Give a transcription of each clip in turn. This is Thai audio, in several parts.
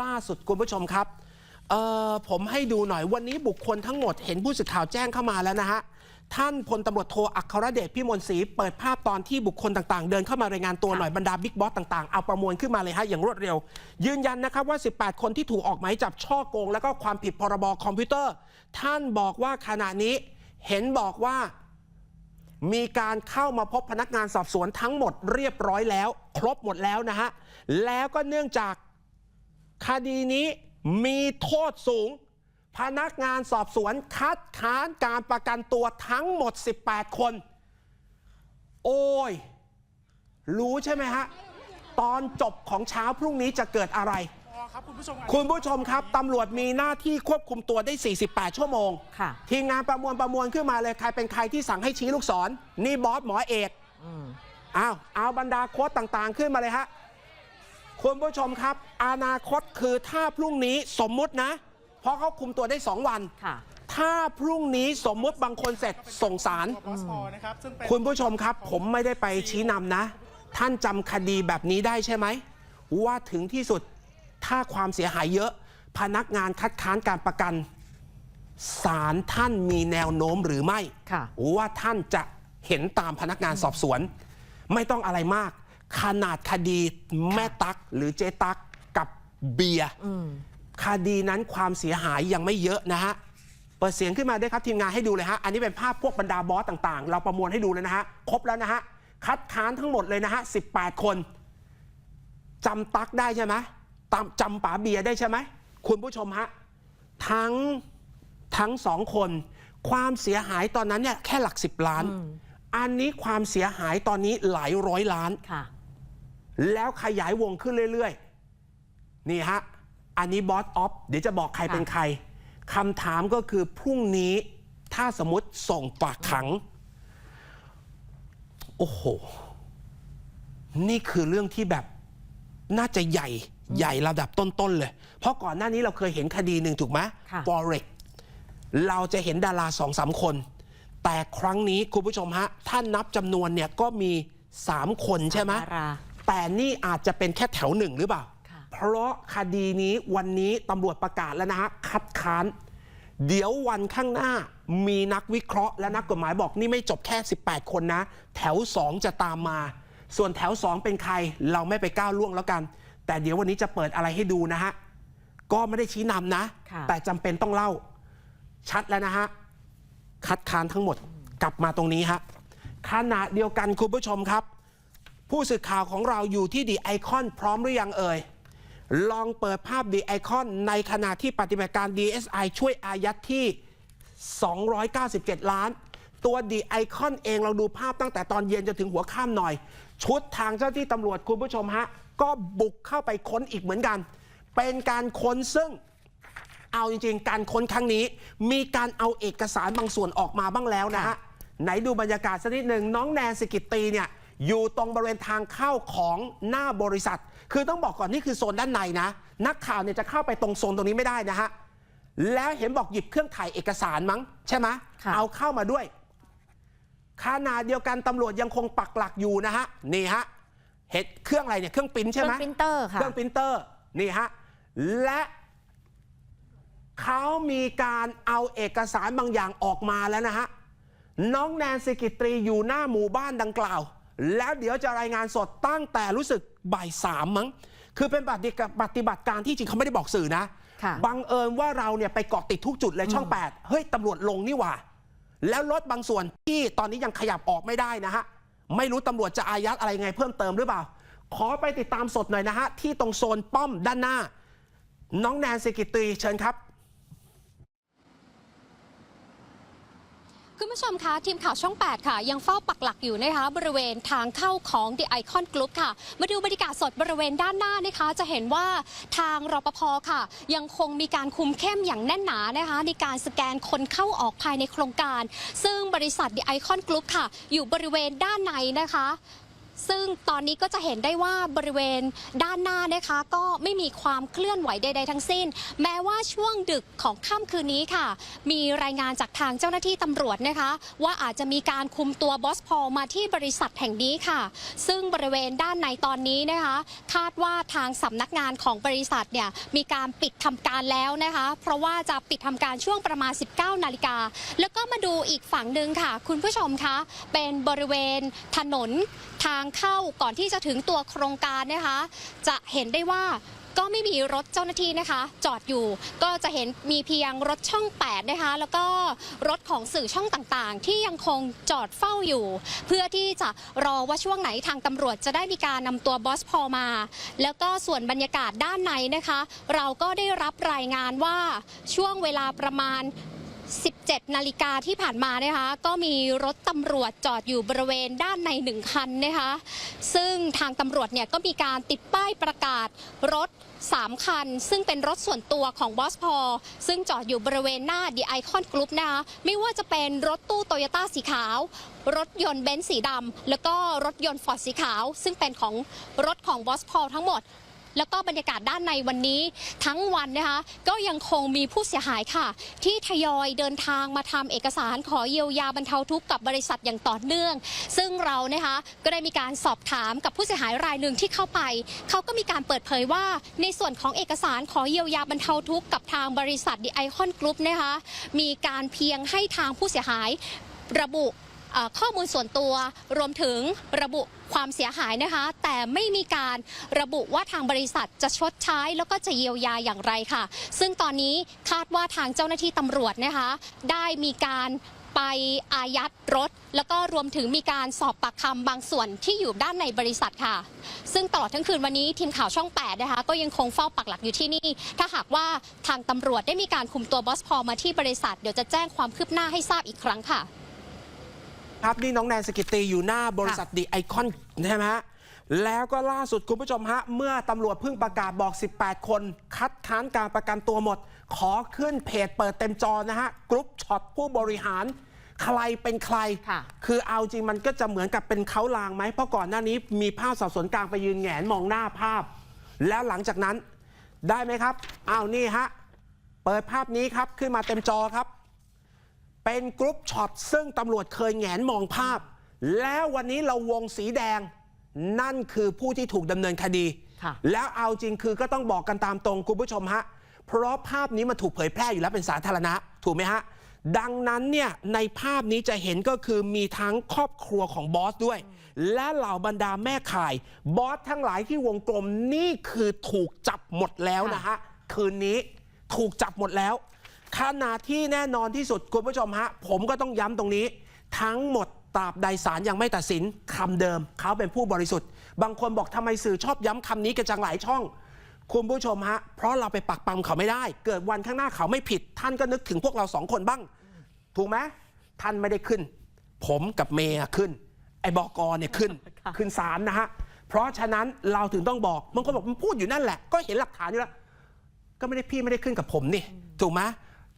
ล่าสุดคุณผู้ชมครับผมให้ดูหน่อยวันนี้บุคคลทั้งหมดเห็นผู้สื่อข่าวแจ้งเข้ามาแล้วนะฮะท่านพลตำรวจโทอัครเดชพิมลศรีเปิดภาพตอนที่บุคคลต่างๆ เดินเข้ามารายงานตัวหน่อยบรรดาบิ๊กบอสต่างๆ เอาประมวลขึ้นมาเลยฮะอย่างรวดเร็ว ยืนยันนะครับว่า 18 คนที่ถูกออกหมายจับช่อโกง แล้วก็ความผิดพรบคอมพิวเตอร์ ท่านบอกว่าขณะนี้เห็นบอกว่า มีการเข้ามาพบพนักงานสอบสวนทั้งหมดเรียบร้อยแล้ว ครบหมดแล้วนะฮะแล้วก็เนื่องจาก คดีนี้มีโทษสูง พนักงานสอบสวนคัดค้านการประกันตัวทั้งหมด 18 คน โอ้ย รู้ใช่ไหมฮะ ตอนจบของเช้าพรุ่งนี้จะเกิดอะไรครับคุณผู้ชมครับคุณผู้ชมครับตำรวจมีหน้าที่ควบคุมตัวได้ 48 ชั่วโมง ค่ะ ทีมงานประมวลประมวลขึ้นมาเลย ใครเป็นใครที่สั่งให้ชี้ลูกศรนี่บอสหมอเอกอืมอ้าว เอาบรรดาโค้ดต่างๆ ขึ้นมาเลยฮะ คุณผู้ชมครับ อนาคตคือถ้าพรุ่งนี้สมมุตินะ เพราะเขาคุมตัวได้ 2 วัน ค่ะถ้าพรุ่งนี้สมมุติบางคนเสร็จส่งสารตัวบอสพอนะครับซึ่งเป็นคุณผู้ชมครับ ผมไม่ได้ไปชี้นำนะ ท่านจำคดีแบบนี้ได้ใช่ไหม ว่าถึงที่สุดถ้าความเสียหายเยอะ พนักงานคัดค้านการประกันศาลท่านมีแนวโน้มหรือไม่ ค่ะ ว่าท่านจะเห็นตามพนักงานสอบสวน ไม่ต้องอะไรมาก ขนาดคดีแม่ตักหรือเจตักกับเบียร์อืมคดีนั้นความเสียหายยังไม่เยอะนะฮะ เปิดเสียงขึ้นมาด้วยครับทีมงานให้ดูเลยฮะ อันนี้เป็นภาพพวกบรรดาบอสต่างๆ เราประมวลให้ดูเลยนะฮะ ครบแล้วนะฮะ คัดค้านทั้งหมดเลยนะฮะ 18 คนจำตักได้ใช่ไหมตามจำป๋าเบียร์ได้ใช่ไหม คุณผู้ชมฮะ ทั้งทั้งสองคน ความเสียหายตอนนั้นเนี่ยแค่หลักสิบล้านอืมอันนี้ความเสียหายตอนนี้หลายร้อยล้านค่ะ แล้วขยายวงขึ้นเรื่อยๆ นี่ฮะ อันนี้บอสออฟเดี๋ยวจะบอกใครค่ะเป็นใครคำถามก็คือพรุ่งนี้ถ้าสมมติส่งฝากขัง โอ้โห นี่คือเรื่องที่แบบน่าจะใหญ่ใหญ่ระดับต้น ๆ เลย เพราะก่อนหน้านี้เราเคยเห็นคดีหนึ่งถูกไหมค่ะฟอเร็กเราจะเห็นดาราสองสามคน แต่ครั้งนี้คุณผู้ชมฮะ ถ้านับจำนวนเนี่ยก็มีสามคนใช่ไหมดารา แต่นี่อาจจะเป็นแค่แถวหนึ่งหรือเปล่าค่ะเพราะคดีนี้วันนี้ตำรวจประกาศแล้วนะฮะคัดค้าน เดี๋ยววันข้างหน้ามีนักวิเคราะห์และนักกฎหมายบอกนี่ไม่จบแค่ 18 คนนะ แถว 2 จะตามมา ส่วนแถว 2 เป็นใครเราไม่ไปก้าวล่วงแล้วกัน แต่เดี๋ยววันนี้จะเปิดอะไรให้ดูนะฮะก็ไม่ได้ชี้นำนะค่ะแต่จำเป็นต้องเล่า ชัดแล้วนะฮะคัดค้านทั้งหมดกลับมาตรงนี้ฮะขณะเดียวกันคุณผู้ชมครับ ผู้สื่อข่าวของเราอยู่ที่ดีไอคอนพร้อมหรือยังเอ่ย ลองเปิดภาพดีไอคอนในขณะที่ปฏิบัติการ DSI ช่วยอายัดที่ 297 ล้าน ตัวดีไอคอนเองเราดูภาพตั้งแต่ตอนเย็นจนถึงหัวค่ำหน่อย ชุดทางเจ้าที่ตำรวจคุณผู้ชมฮะ ก็บุกเข้าไปค้นอีกเหมือนกัน เป็นการค้นซึ่งเอาจริง ๆ การค้นครั้งนี้ มีการเอาเอกสารบางส่วนออกมาบ้างแล้วนะฮะไหนดูบรรยากาศสักนิดหนึ่งน้องแนนสกิตตีเนี่ย อยู่ตรงบริเวณทางเข้าของหน้าบริษัท คือต้องบอกก่อนนี่คือโซนด้านในนะ นักข่าวเนี่ยจะเข้าไปตรงโซนตรงนี้ไม่ได้นะฮะ แล้วเห็นบอกหยิบเครื่องถ่ายเอกสารมั้ง ใช่ไหมค่ะเอาเข้ามาด้วยขนาดเดียวกันตำรวจยังคงปักหลักอยู่นะฮะ นี่ฮะเห็นเครื่องอะไรเนี่ยเครื่องปริ้นเคใช่รื่ไหอมงปรินเตอร์ค่ะ เครื่องปรินเตอร์นี่ฮะ และเขามีการเอาเอกสารบางอย่างออกมาแล้วนะฮะ น้องแนนสิกิตรีอยู่หน้าหมู่บ้านดังกล่าว แล้วเดี๋ยวจะรายงานสดตั้งแต่รู้สึกบ่ายสามมั้ง คือเป็นปฏิกปฏิบัติการที่จริงเขาไม่ได้บอกสื่อนะค่ะบังเอิญว่าเราเนี่ยไปเกาะติดทุกจุดเลยช่อง 8 เฮ้ยตำรวจลงนี่หว่า แล้วรถบางส่วนที่ตอนนี้ยังขยับออกไม่ได้นะฮะ ไม่รู้ตำรวจจะอายัดอะไรไงเพิ่มเติมหรือเปล่า ขอไปติดตามสดหน่อยนะฮะ ที่ตรงโซนป้อมด้านหน้า น้องแนนสิกิตรีเชิญครับ คุณผู้ชมคะทีมข่าวช่อง 8 ค่ะ ยังเฝ้าปักหลักอยู่นะคะ บริเวณทางเข้าของ The Icon Group ค่ะ มาดูบรรยากาศสดบริเวณด้านหน้านะคะ จะเห็นว่าทางรปภค่ะ ยังคงมีการคุมเข้มอย่างแน่นหนานะคะ ในการสแกนคนเข้าออกภายในโครงการ ซึ่งบริษัท The Icon Group ค่ะ อยู่บริเวณด้านในนะคะ ซึ่งตอนนี้ก็จะเห็นได้ว่าบริเวณด้านหน้านะคะ ก็ไม่มีความเคลื่อนไหวใด ๆ ทั้งสิ้น แม้ว่าช่วงดึกของค่ำคืนนี้ค่ะ มีรายงานจากทางเจ้าหน้าที่ตำรวจนะคะ ว่าอาจจะมีการคุมตัวบอสพอลมาที่บริษัทแห่งนี้ค่ะ ซึ่งบริเวณด้านในตอนนี้นะคะ คาดว่าทางสำนักงานของบริษัทเนี่ยมีการปิดทำการแล้วนะคะ เพราะว่าจะปิดทำการช่วงประมาณ 19 นาฬิกาแล้วก็มาดูอีกฝั่งหนึ่งค่ะ คุณผู้ชมคะเป็นบริเวณถนนทางเข้าก่อนที่จะถึงตัวโครงการนะคะ จะเห็นได้ว่าก็ไม่มีรถเจ้าหน้าที่นะคะ จอดอยู่ก็จะเห็นมีเพียงรถช่อง 8 นะคะ แล้วก็รถของสื่อช่องต่างๆ ที่ยังคงจอดเฝ้าอยู่ เพื่อที่จะรอว่าช่วงไหนทางตำรวจจะได้มีการนำตัวบอสพอมา แล้วก็ส่วนบรรยากาศด้านในนะคะ เราก็ได้รับรายงานว่าช่วงเวลาประมาณ 17 นาฬิกาที่ผ่านมานะคะก็มีรถตำรวจจอดอยู่บริเวณด้านในหนึ่งคันนะคะซึ่งทางตำรวจเนี่ยก็มีการติดป้ายประกาศรถ 3 คัน ซึ่งเป็นรถส่วนตัวของบอสพอซึ่งจอดอยู่บริเวณหน้าดีไอคอนกรุ๊ปนะคะไม่ว่าจะเป็นรถตู้โตโยต้าสีขาว รถยนต์เบนซ์สีดำแล้วก็รถยนต์ฟอร์ดสีขาว ซึ่งเป็นของรถของบอสพอทั้งหมด แล้วก็บรรยากาศด้านในวันนี้ทั้งวันนะคะก็ยังคงมีผู้เสียหายค่ะ ที่ทยอยเดินทางมาทำเอกสารขอเยียวยาบรรเทาทุกข์กับบริษัทอย่างต่อเนื่อง ซึ่งเรานะคะก็ได้มีการสอบถามกับผู้เสียหายรายหนึ่งที่เข้าไป เขาก็มีการเปิดเผยว่าในส่วนของเอกสารขอเยียวยาบรรเทาทุกข์กับทางบริษัทดีไอคอนกรุ๊ปนะคะมีการเพียงให้ทางผู้เสียหายระบุ ข้อมูลส่วนตัวรวมถึงระบุความเสียหายนะคะ แต่ไม่มีการระบุว่าทางบริษัทจะชดใช้แล้วก็จะเยียวยาอย่างไรค่ะ ซึ่งตอนนี้คาดว่าทางเจ้าหน้าที่ตำรวจนะคะ ได้มีการไปอายัดรถ แล้วก็รวมถึงมีการสอบปากคำบางส่วนที่อยู่ด้านในบริษัทค่ะ ซึ่งตลอดทั้งคืนวันนี้ทีมข่าวช่อง 8 นะคะ ก็ยังคงเฝ้าปักหลักอยู่ที่นี่ ถ้าหากว่าทางตำรวจได้มีการคุมตัวบอสพอมาที่บริษัท เดี๋ยวจะแจ้งความคืบหน้าให้ทราบอีกครั้งค่ะ ครับนี่น้องแนนสกิตตีอยู่หน้าบริษัทดีไอคอนใช่ไหมฮะแล้วก็ล่าสุดคุณผู้ชมฮะ เมื่อตำรวจเพิ่งประกาศบอก 18 คน คัดค้านการประกันตัวหมด ขอขึ้นเพจเปิดเต็มจอนะฮะ กรุ๊ปช็อตผู้บริหาร ใครเป็นใครค่ะคือเอาจริงมันก็จะเหมือนกับเป็นเขาลางไหม เพราะก่อนหน้านี้มีภาพสอบสวนกลางไปยืนแหงนมองหน้าภาพ แล้วหลังจากนั้นได้ไหมครับ อ้าวนี่ฮะ เปิดภาพนี้ครับขึ้นมาเต็มจอครับ เป็นกรุ๊ปช็อตซึ่งตำรวจเคยแหงนมองภาพ แล้ววันนี้เราวงสีแดง นั่นคือผู้ที่ถูกดำเนินคดีค่ะแล้วเอาจริงคือก็ต้องบอกกันตามตรงคุณผู้ชมฮะ เพราะภาพนี้มันถูกเผยแพร่อยู่แล้วเป็นสาธารณะ ถูกไหมฮะ ดังนั้นเนี่ยในภาพนี้จะเห็นก็คือมีทั้งครอบครัวของบอสด้วย และเหล่าบรรดาแม่ข่าย บอสทั้งหลายที่วงกลมนี่คือถูกจับหมดแล้วนะฮะคืนนี้ถูกจับหมดแล้ว ขณะที่แน่นอนที่สุดคุณผู้ชมฮะ ผมก็ต้องย้ำตรงนี้ ทั้งหมดตราบใดศาลยังไม่ตัดสินคำเดิม เขาเป็นผู้บริสุทธิ์ บางคนบอกทำไมสื่อชอบย้ำคำนี้กันจังหลายช่อง คุณผู้ชมฮะ เพราะเราไปปักปั๊มเขาไม่ได้ เกิดวันข้างหน้าเขาไม่ผิด ท่านก็นึกถึงพวกเราสองคนบ้าง ถูกไหมท่านไม่ได้ขึ้น ผมกับเมย์อะขึ้น ไอ้บอกอเนี่ยขึ้นค่ะขึ้นศาลนะฮะเพราะฉะนั้นเราถึงต้องบอกบางคนบอกมันพูดอยู่นั่นแหละ ก็เห็นหลักฐานอยู่แล้วก็ไม่ได้พี่ไม่ได้ขึ้นกับผมนี่ถูกไหม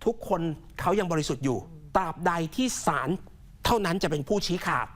ทุกคนเขายังบริสุทธิ์อยู่ตราบใดที่ศาลเท่านั้นจะเป็นผู้ชี้ขาด